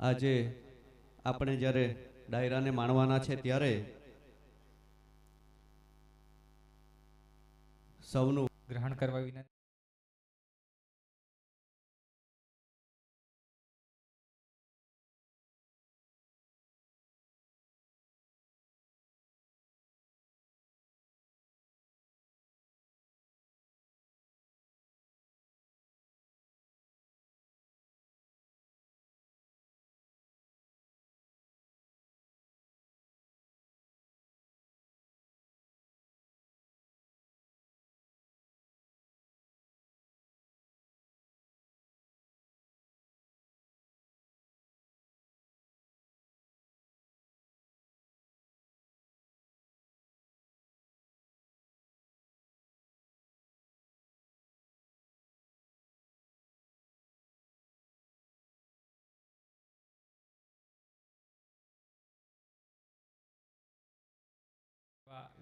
આજે આપણે જ્યારે ડાયરાને માણવાના છે ત્યારે સૌનું ગ્રહણ કરવા વિનંતી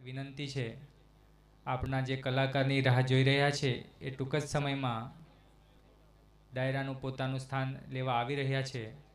વિનંતી છે. આપણા જે કલાકારની રાહ જોઈ રહ્યા છે, એ ટૂંક જ સમયમાં ડાયરાનું પોતાનું સ્થાન લેવા આવી રહ્યા છે.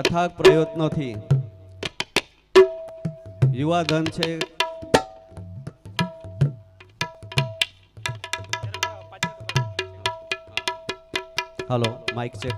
અથાગ પ્રયત્નોથી યુવા ધન છે. હલો માઇક ચેક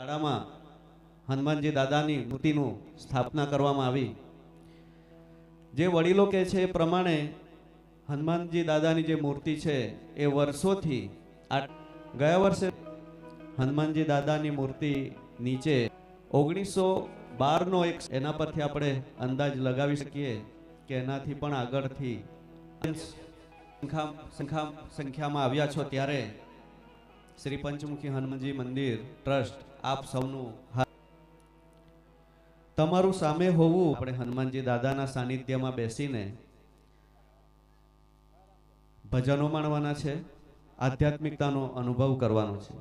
શાળામાં હનુમાનજી દાદાની મૂર્તિનું સ્થાપના કરવામાં આવી. જે વડીલો કહે છે એ પ્રમાણે હનુમાનજી દાદાની જે મૂર્તિ છે એ વર્ષોથી આ ગયા વર્ષે હનુમાનજી દાદાની મૂર્તિ નીચે ઓગણીસો બારનો એક એના પરથી આપણે અંદાજ લગાવી શકીએ કે એનાથી પણ આગળથી સંખ્યા સંખ્યા સંખ્યામાં આવ્યા છો ત્યારે શ્રી પંચમુખી હનુમાનજી મંદિર ટ્રસ્ટ આપ સૌનું તમારું સામે હોવું આપણે હનુમાનજી દાદાના સાનિધ્યમાં બેસીને ભજનો માણવાના છે, આધ્યાત્મિકતાનો અનુભવ કરવાનો છે.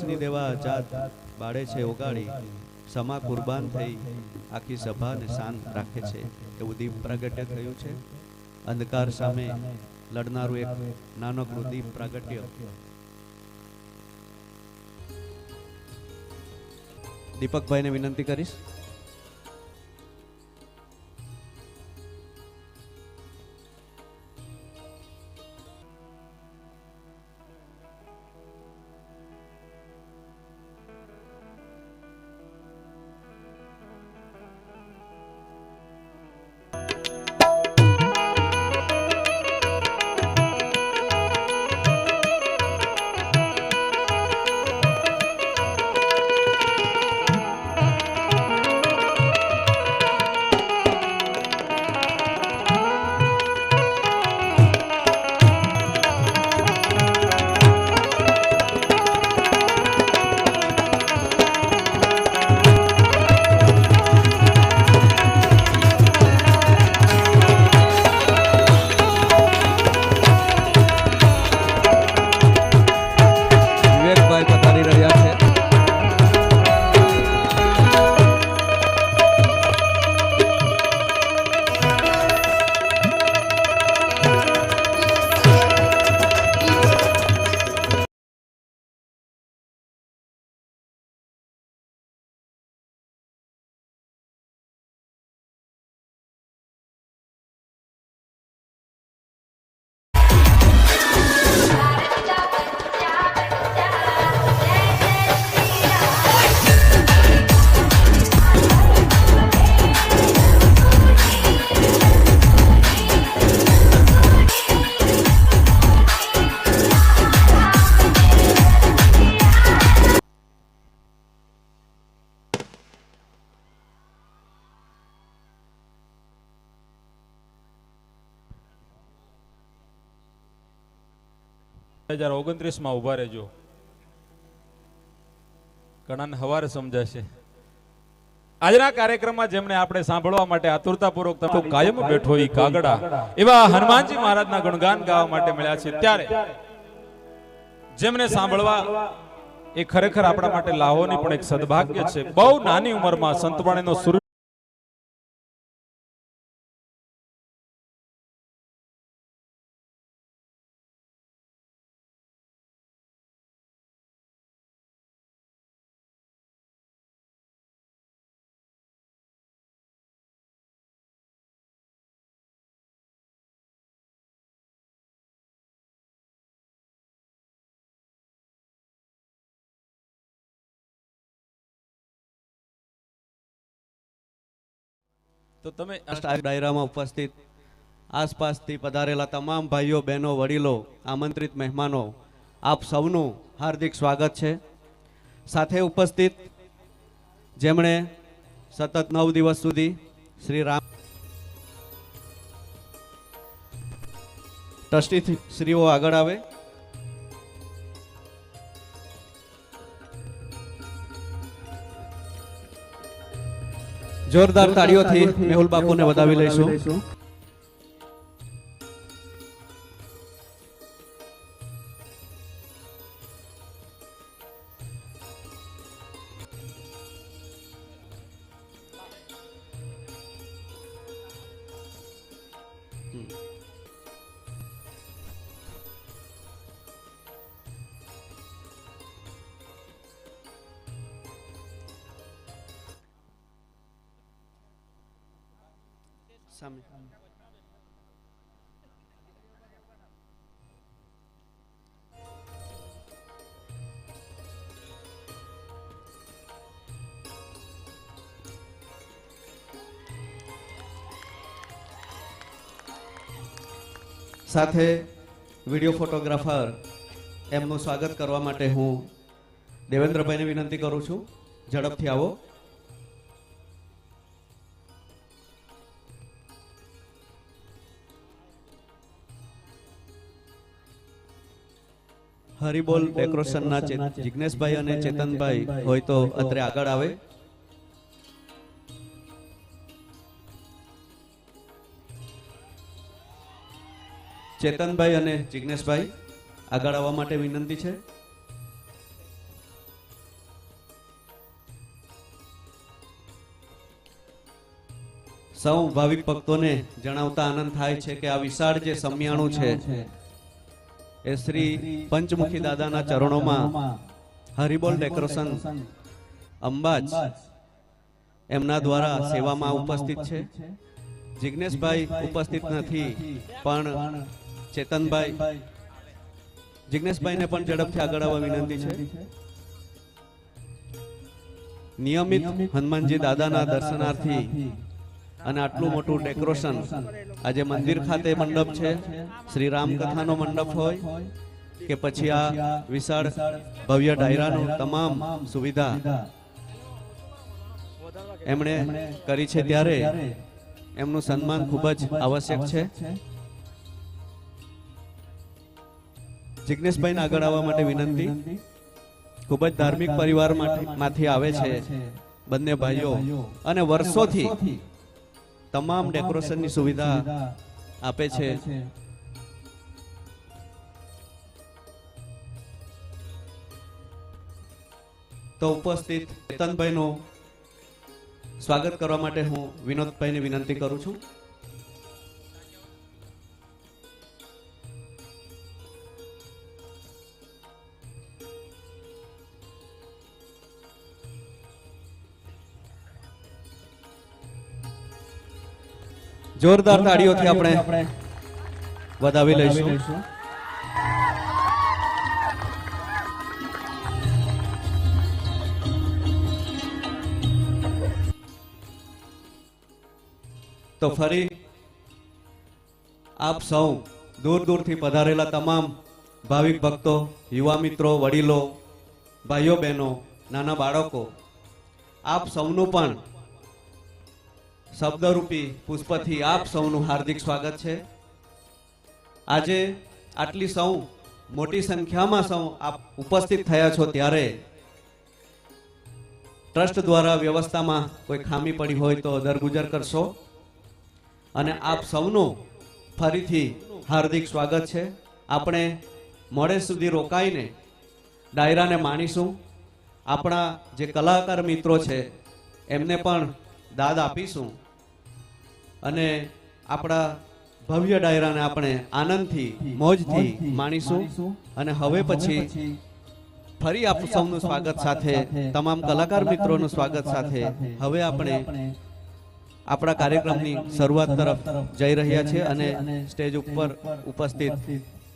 ની દેવા જાત બાળે છે ઓગાળી. સમા કુરબાન થઈ આખી સભાને શાંત રાખે છે. એવું દીપ પ્રાગટ્ય થયું છે. અંધકાર સામે લડનારું એક નાનકડું દીપ પ્રાગટ્ય. દીપકભાઈને વિનંતી કરીશ. હજાર ઓગણત્રીસમાં ઊભા રહેજો. ઘણાને હવારે સમજાશે. આજના કાર્યક્રમમાં જેમણે આપણે સાંભળવા માટે આતુરતાપૂર્વક તમે કાયમ બેઠો ઈ કાગડા, એવા હનુમાનજી મહારાજના ગુણગાન ગાવા માટે મળ્યા છે. ત્યારે જેમને સાંભળવા એ ખરેખર આપણા માટે લાહોની પણ એક સદભાગ્ય છે. બહુ નાની ઉંમરમાં સંતવાણીનો સુર તો તમે ડાયરામાં ઉપસ્થિત, આસપાસથી પધારેલા તમામ ભાઈઓ, બહેનો, વડીલો, આમંત્રિત મહેમાનો, આપ સૌનું હાર્દિક સ્વાગત છે. સાથે ઉપસ્થિત જેમણે સતત નવ દિવસ સુધી શ્રી રામ ટ્રસ્ટી શ્રીઓ આગળ આવે. જોરદાર તાળીઓથી મેહુલ બાપુને વધાવી લઈશું. સાથે વીડિયો ફોટોગ્રાફર એમનું સ્વાગત કરવા માટે હું દેવેન્દ્રભાઈને વિનંતી કરું છું. ઝડપથી આવો. હરિબોલ ડેકોરેશનના જિજ્ઞેશભાઈ અને ચેતનભાઈ હોય તો અત્રે આગળ આવે. ચેતનભાઈ અને જિજ્ઞેશભાઈ આગળ આવવા માટે વિનંતી છે. સૌ ભાવિક ભક્તોને જણાવતા આનંદ થાય છે કે આ વિશાળ જે સમિયાણું છે, એ શ્રી પંચમુખી દાદાના ચરણોમાં હરિબોલ ડેકોરેશન અંબાજ એમના દ્વારા સેવામાં ઉપસ્થિત છે. જિજ્ઞેશભાઈ ઉપસ્થિત નથી, પણ ચેતનભાઈ. જિજ્ઞેશભાઈને પણ ઝડપથી આગળ આવવા વિનંતી છે. નિયમિત હનુમાનજી દાદાના દર્શનાર્થી અને આટલું મોટું ડેકોરેશન આજે મંદિર ખાતે મંડપ છે. શ્રી રામકથાનો મંડપ હોય કે પછી આ વિશાળ ભવ્ય ડાયરાનું તમામ સુવિધા એમણે કરી છે ત્યારે એમનું સન્માન ખૂબ જ આવશ્યક છે. જિજ્ઞેશભાઈને આગળ આવવા માટે વિનંતી. ખૂબ જ ધાર્મિક પરિવારમાંથી આવે છે બંને ભાઈઓ. અને વર્ષોથી તમામ ડેકોરેશનની સુવિધા આપે છે. તો ઉપસ્થિત ચેતનભાઈનું સ્વાગત કરવા માટે હું વિનોદભાઈને વિનંતી કરું છું. જોરદાર તાળીઓથી આપણે વધાવી લઈશું. તો ફરી આપ સૌ દૂર દૂરથી પધારેલા તમામ ભાવિક ભક્તો યુવા મિત્રો વડીલો ભાઈઓ બહેનો નાના બાળકો આપ સૌનું પણ શબ્દરૂપી પુષ્પથી આપ સૌનું હાર્દિક સ્વાગત છે. આજે આટલી સૌ, મોટી સંખ્યામાં સૌ આપ ઉપસ્થિત થયા છો ત્યારે ટ્રસ્ટ દ્વારા વ્યવસ્થામાં કોઈ ખામી પડી હોય તો દરગુજર કરશો. અને આપ સૌનું ફરીથી હાર્દિક સ્વાગત છે. આપણે મોડે સુધી રોકાઈને ડાયરાને માણીશું. આપણા જે કલાકાર મિત્રો છે, એમને પણ દાદ આપીશું. અને આપણા ભવ્ય ડાયરાને આપણે આનંદથી મોજથી માણીશું. અને હવે પછી ફરી આપ સૌનું સ્વાગત સાથે તમામ કલાકાર મિત્રોનું સ્વાગત સાથે હવે આપણે આપણા કાર્યક્રમની શરૂઆત તરફ જઈ રહ્યા છે અને સ્ટેજ ઉપર ઉપસ્થિત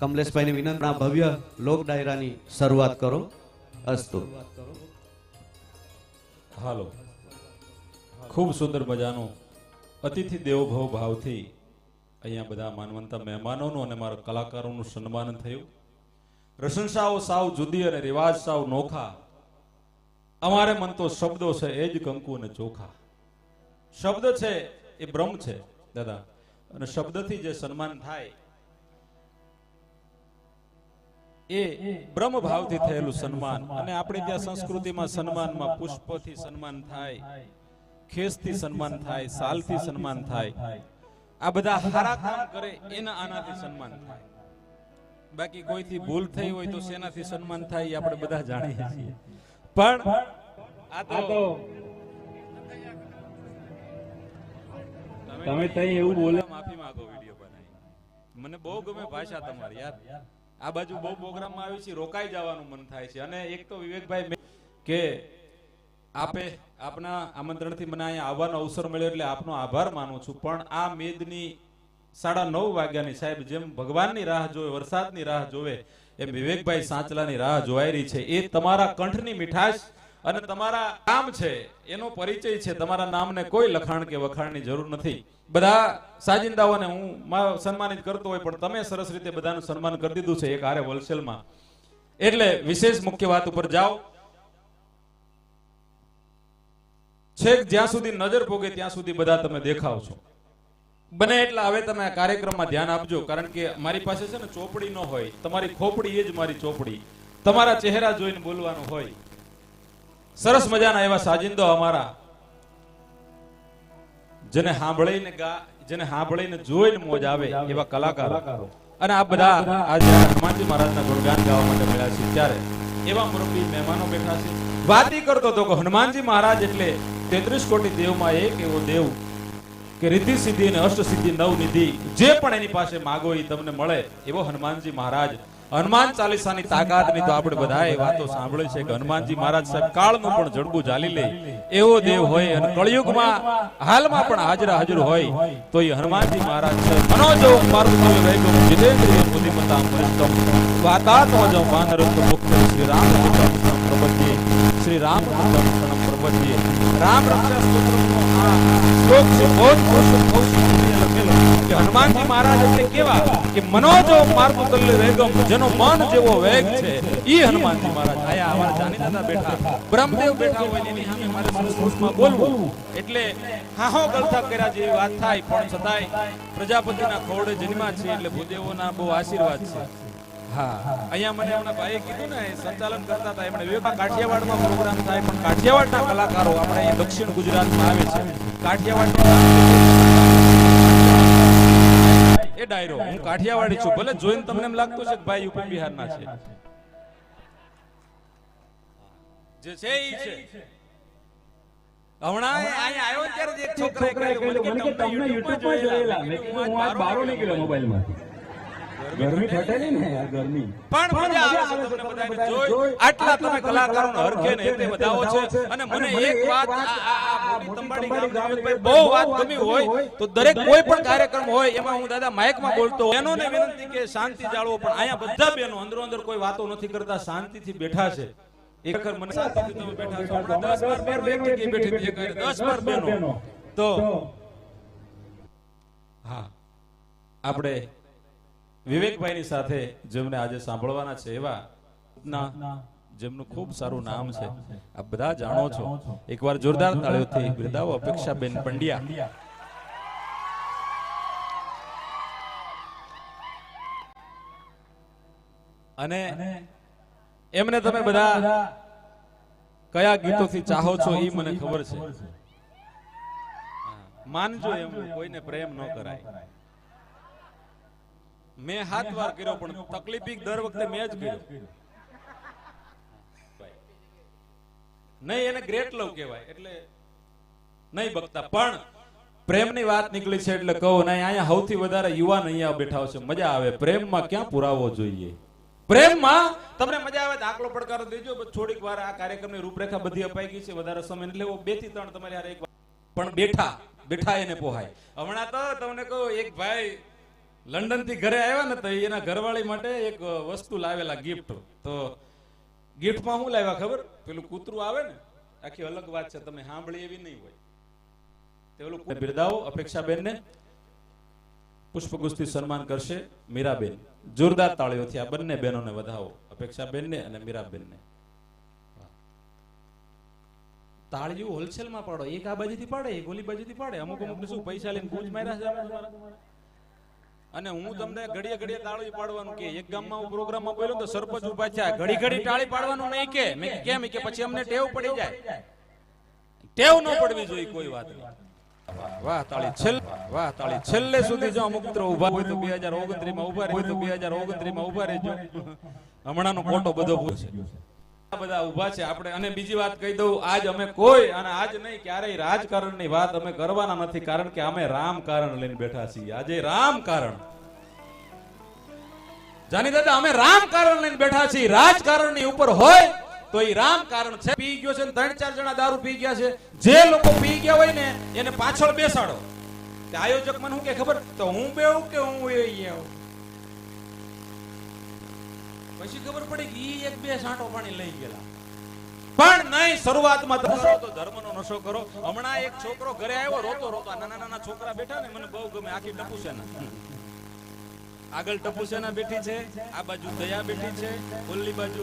કમલેશભાઈની વિનંતી ભવ્ય લોક ડાયરાની શરૂઆત કરો. અસ્તુ. હાલો. ખૂબ સુંદર મજાનું અતિથિ દેવોભવ ભાવથી અહીંયા બધા માનવંતા મહેમાનોનું અને મારા કલાકારોનું સન્માન થયું. પ્રશંસાઓ સાવ જુદી અને રિવાજ સાવ નોખા. અમારે મન તો શબ્દો છે, એ જ કંકુ અને ચોખા. શબ્દ છે, એ બ્રહ્મ છે, દાદા. અને શબ્દથી જે સન્માન થાય, એ બ્રહ્મ ભાવથી થયેલું સન્માન. અને આપણે ત્યાં સંસ્કૃતિમાં સન્માનમાં પુષ્પથી સન્માન થાય. ખેસથી સન્માન થાય સાલથી સન્માન થાય. આ બધા સારા કામ કરે એના આનાથી સન્માન થાય. બાકી કોઈથી ભૂલ થઈ હોય તો સેનાથી સન્માન થાય એ આપણે બધા જાણીએ છીએ. પણ આ તો તમે તઈ એવું બોલે માફી માંગો વીડિયો બનાવી મને બહુ ગમે ભાષા તમારી યાર. આ બાજુ બહુ પ્રોગ્રામમાં આવી છે રોકાઈ જવાનું મન થાય છે. અને એક તો વિવેકભાઈ કે આપે આપના આમંત્રણથી મને અહીંયા આવવાનો અવસર મળ્યો એટલે આપનો આભાર માનું છું. પણ આ મેદની સાડા નવ વાગ્યાની સાહેબ જેમ ભગવાનની રાહ જોવે, વરસાદની રાહ જોવે, એમ વિવેકભાઈ સાંચલાની રાહ જોવાઈ રહી છે. એ તમારા કંઠની મીઠાશ અને તમારા કામ છે, એનો પરિચય છે. તમારા નામને કોઈ લખાણ કે વખાણની જરૂર નથી. બધા સાજિંદાઓને હું સન્માનિત કરતો હોય, પણ તમે સરસ રીતે બધાનું સન્માન કરી દીધું છે એક હારે હોલસેલમાં. એટલે વિશેષ મુખ્ય વાત ઉપર જાઓ. છેક જ્યાં સુધી નજર પોગે ત્યાં સુધી બધા તમે દેખાવ છો. બને એટલા હવે તમે આ કાર્યક્રમમાં ધ્યાન આપજો, કારણ કે મારી પાસે છે ને ચોપડી ન હોય, તમારી ખોપડી એ જ મારી ચોપડી. તમારા ચહેરા જોઈને બોલવાનું હોય. સરસ મજાના એવા સાજિંદો અમારા. જેને સાંભળીને ગા, જેને સાંભળીને જોઈને મોજ આવે એવા કલાકારો. અને આ બધા આજે હનુમાનજી મહારાજના ગુણગાન ગાવા માટે મળ્યા છે. ત્યારે એવા મુરબ્બી મહેમાનો બેઠા છે. વાત કરતો હતો કે હનુમાનજી મહારાજ એટલે તેત્રીસ કોટી દેવમાં એક એવો દેવ કે રીતિ સિદ્ધિ અને અષ્ટ સિદ્ધિ નવ નિધિ, જે પણ એની પાસે માગો એ તમને મળે, એવો હનુમાનજી મહારાજ. હનુમાન ચાલીસાની તાકાતની તો આપણે બધાએ વાતો સાંભળી છે કે હનુમાનજી મહારાજ સાહેબ કાળનું પણ જડબું ઝાલી લે, એવો દેવ હોય અને કળિયુગમાં હાલમાં પણ હાજર હાજર હોય, તો એ હનુમાનજી મહારાજ છે. મનોજો પાર્વતી વૈગમ જીતેન્દ્રિય બુદ્ધિમતા અમૃતમ. વાતાત્મ જો વાનરત્વ મુક્ત શ્રી રામ શ્રી રામ પ્રપદ્યે રામ રક્ષા સ્તોત્રનો આ શ્લોક છે, બહુ જ કૌશિક લખેલો કે હનુમાનજી મહારાજ એટલે કેવા કે મનોજો માર્ગુતલ્ય વેગમ જેનો મન જેવો વેગ છે, ઈ હનુમાનજી મહારાજ. આયા અમારા જાણીતા બેઠા, બ્રહ્મદેવ બેઠા હોય એની સામે મારે સંસ્કૃતમાં બોલવું. એટલે હાહો ગળથા કર્યા જેવી વાત થાય, પણ છતાંય પ્રજાપતિના ખોડે જન્મા છે એટલે ભૂદેવોના બહુ આશીર્વાદ છે. હા અહીંયા મને હમણાં ભાઈએ કીધું ને સંચાલન કરતા હતા. એમણે વિવેકા કાઠિયાવાડમાં પ્રોગ્રામ થાય પણ કાઠિયાવાડના કલાકારો આપણે અહીં દક્ષિણ ગુજરાતમાં આવે છે. કાઠિયાવાડ એ ડાયરો હું કાઠિયાવાડી છું. ભલે જોઈને તમને એમ લાગતું છે કે ભાઈ યુપી બિહારના છે. જે છે એ છે. હમણાં અહીંયા આવ્યો ત્યારે એક છોકરાએ મોબાઈલ મને કે તમને YouTube માં જોયેલા મેં કીધું હું આજ બહાર નીકળ્યો મોબાઈલમાંથી ગરમી ફટેલી ને યાર ગરમી પણ મજા આવે છે તમને બધાને જોઈ આટલા તમે કલાકારોને હરખે ને તે બધાઓ છે અને મને એક વાત આ- મોટી તંબાડી ગામના બહુ વાત ગમી હોય તો દરેક કોઈ પણ કાર્યક્રમ હોય એમાં હું દાદા માઇકમાં બોલતો બહેનોને વિનંતી કે શાંતિ જાળવો પણ અહીંયા બધા બહેનો અંદરો અંદર કોઈ વાતો નથી કરતા શાંતિથી બેઠા છે એકર મને શાંતિથી તમે બેઠા છો હમણાં દસ બાર બહેનો એક જગ્યાએ બેઠી હતી, એક હારે દસ બાર બહેનો તો હા આપણે વિવેકભાઈની સાથે જેમને આજે સાંભળવાના છે એવા ના જેમનું ખૂબ સારું નામ છે. આ બધા જાણો છો. એકવાર જોરદાર તાળીઓથી બિરદાવો અપેક્ષાબેન પંડ્યા. અને એમને તમે બધા કયા ગીતોથી ચાહો છો એ મને ખબર છે. માનજો એમ કોઈને પ્રેમ ન કરાય. મેં હાથ વાર કર્યો પણ તકલીફી દર વખતે મેં જ કર્યો. નહીં એને ગ્રેટ લવ કહેવાય. એટલે નહીં બકતા પણ પ્રેમની વાત નીકળી છે એટલે કહો નહીં અહીંયા સૌથી વધારે યુવાન અહીંયા બેઠા છે. મજા આવે. પ્રેમમાં ક્યાં પુરાવો જોઈએ? પ્રેમમાં તમને મજા આવે દાખલો પડકારો દેજો થોડીક વાર આ કાર્યક્રમની રૂપરેખા બધી અપાઈ ગઈ છે. વધારે સમય એટલે બેથી ત્રણ તમારે એક પણ બેઠા બેઠા એને પોહાય. હમણાં તો તમને કહું એક ભાઈ લંડનથી ઘરે આવ્યા ને તો એના ઘરવાળી માટે એક વસ્તુ લાવેલા ગિફ્ટ તો ગિફ્ટમાં શું લાવ્યા ખબર? પેલું કૂતરું આવે ને, આખી અલગ વાત છે, તમે સાંભળી એવી નહીં હોય. બિરદાવો અપેક્ષાબેનને પુષ્પગુસ્તી સન્માન કરશે મીરાબેન. જોરદાર તાળીઓથી આ બંને બહેનોને વધાવો, અપેક્ષાબેનને અને મીરાબેન ને તાળીઓ હોલસેલમાં પાડો, એક આ બાજુથી પાડે, એક ઓલી બાજુથી પાડે. અમુક અમુક શું, પૈસા લઈને ગુજ માર્યા છે? અને હું તમને ઘડીએ ઘડીએ તાળી પાડવાનું કે એક ગામમાં હું પ્રોગ્રામમાં બોલ્યો તો સરપંચ ઊભા થયા. ઘડી ઘડી તાળી પાડવાનું નહીં કે મેં કેમ? કે પછી અમને ટેવ પડી જાય. ટેવ ન પડવી જોઈએ કોઈ વાત વાહ તાળી છેલ્લે વાહ તાળી છેલ્લે સુધી જો અમુક મિત્રો ઊભા હોય તો 2029 માં ઊભા હોય તો 2029 માં ઊભા રહેજો. હમણાંનો કોટો બધો આ બધા ઊભા છે. આપણે અને બીજી વાત કહી દઉં, આજ અમે કોઈ અને આજ નહીં, ક્યારેય રાજકારણની વાત અમે કરવાના નથી, કારણ કે અમે રામ લઈને બેઠા છીએ. આજે રામ જાની દાદા, અમે રામ લઈને બેઠા છીએ. રાજકારણની ઉપર હોય તો એ રામ કારણ છે. પી ગયો છે ને ત્રણ ચાર જણા દારૂ પી ગયા છે. જે લોકો પી ગયા હોય ને, એને પાછળ બેસાડો. આયોજક મને શું કે ખબર? તો હું બેવું કે હું એ આવું? પછી ખબર પડી કે ઈ એક બે સાંટો પાણી લઈ ગયેલા. પણ નહીં શરૂઆતમાં તો ધર્મનો નશો કરો. હમણાં એક છોકરો ઘરે આવ્યો, રોતો રોતો નાના નાના છોકરા બેઠા ને, મને બહુ ગમે. આખી ટપુ સેના. આગળ ટપુસેના બેઠી છે, આ બાજુ દયા બેઠી છે, ઓલી બાજુ.